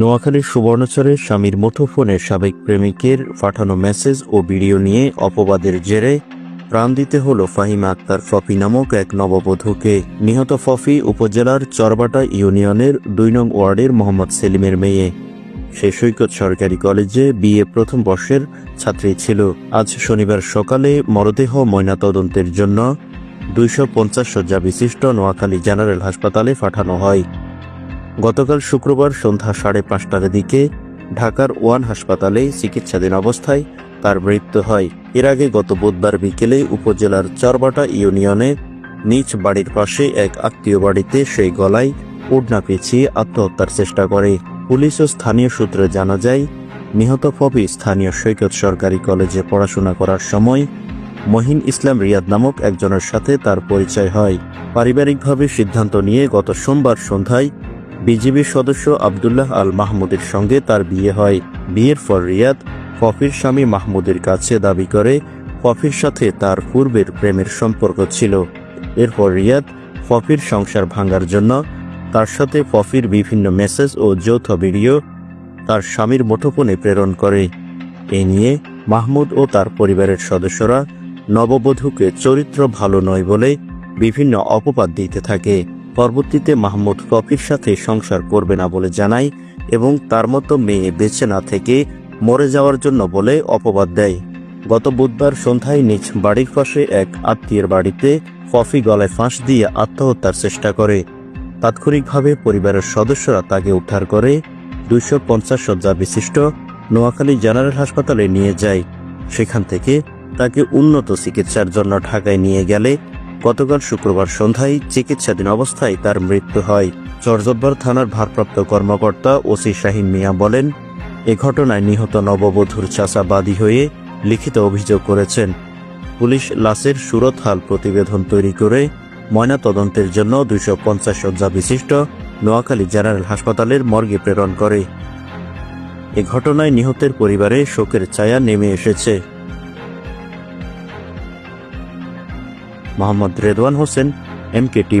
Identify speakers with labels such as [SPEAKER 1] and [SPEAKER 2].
[SPEAKER 1] নোয়াখালীর সুবর্ণচরের স্বামীর মুঠোফোনে সাবেক প্রেমিকের পাঠানো মেসেজ ও ভিডিও নিয়ে অপবাদের জেরে প্রাণ দিতে হলো ফাহিমা আক্তার ফফি নামক এক নববধূকে। নিহত ফফি উপজেলার চরবাটা ইউনিয়নের দুই নং ওয়ার্ডের মোহাম্মদ সেলিমের মেয়ে। সে সৈকত সরকারি কলেজে বিএ প্রথম বর্ষের ছাত্রী ছিল। আজ শনিবার সকালে মরদেহ ময়নাতদন্তের জন্য দুইশো পঞ্চাশ শয্যা বিশিষ্ট নোয়াখালী জেনারেল হাসপাতালে পাঠানো হয়। গতকাল শুক্রবার সন্ধ্যা সাড়ে পাঁচটার দিকে ঢাকার ওয়ান হাসপাতালে চিকিৎসাধীন অবস্থায় তার মৃত্যু হয়। এর আগে গত বুধবার বিকেলে উপজেলার চরবাটা ইউনিয়নে নিজ বাড়ির পাশে এক আত্মীয় বাড়িতে সেই গলায় ওড়না পেঁচিয়ে আত্মহত্যার চেষ্টা করে। পুলিশ ও স্থানীয় সূত্রে জানা যায়, নিহত ফবি স্থানীয় সৈকত সরকারি কলেজে পড়াশোনা করার সময় মহিন ইসলাম রিয়াদ নামক একজনের সাথে তার পরিচয় হয়। পারিবারিকভাবে সিদ্ধান্ত নিয়ে গত সোমবার সন্ধ্যায় বিজিবির সদস্য আবদুল্লাহ আল মাহমুদের সঙ্গে তার বিয়ে হয়। বিয়ের পর রিয়াদ ফফির স্বামী মাহমুদের কাছে দাবি করে, ফফির সাথে তার পূর্বের প্রেমের সম্পর্ক ছিল। এরপর রিয়াদ ফফির সংসার ভাঙার জন্য তার সাথে ফফির বিভিন্ন মেসেজ ও যৌথ ভিডিও তার স্বামীর মুঠোফোনে প্রেরণ করে। এ নিয়ে মাহমুদ ও তার পরিবারের সদস্যরা নববধূকে চরিত্র ভালো নয় বলে বিভিন্ন অপবাদ দিতে থাকে। পরবর্তীতে মাহমুদ ফফির সাথে সংসার করবে না বলে জানায় এবং তার মতো মেয়ে বেঁচে না থেকে মরে যাওয়ার জন্য বলে অপবাদ দেয়। গত বুধবার সন্ধ্যায় নিজ বাড়ির পাশে এক আত্মীয়ের বাড়িতে কফি গলায় ফাঁস দিয়ে আত্মহত্যার চেষ্টা করে। তাৎক্ষণিকভাবে পরিবারের সদস্যরা তাকে উদ্ধার করে দুইশো পঞ্চাশ শয্যা বিশিষ্ট নোয়াখালী জেনারেল হাসপাতালে নিয়ে যায়। সেখান থেকে তাকে উন্নত চিকিৎসার জন্য ঢাকায় নিয়ে গেলে গতকাল শুক্রবার সন্ধ্যায় চিকিৎসাধীন অবস্থায় তার মৃত্যু হয়। চরজব্বার থানার ভারপ্রাপ্ত কর্মকর্তা ওসি শাহিন মিয়া বলেন, এ ঘটনায় নিহত নববধূর চাচা বাদী হয়ে লিখিত অভিযোগ করেছেন। পুলিশ লাশের সুরতহাল প্রতিবেদন তৈরি করে ময়নাতদন্তের জন্য দুইশো পঞ্চাশ শয্যা বিশিষ্ট নোয়াখালী জেনারেল হাসপাতালের মর্গে প্রেরণ করে। এ ঘটনায় নিহতের পরিবারে শোকের ছায়া নেমে এসেছে। Mohammed Redwan Hussain M K T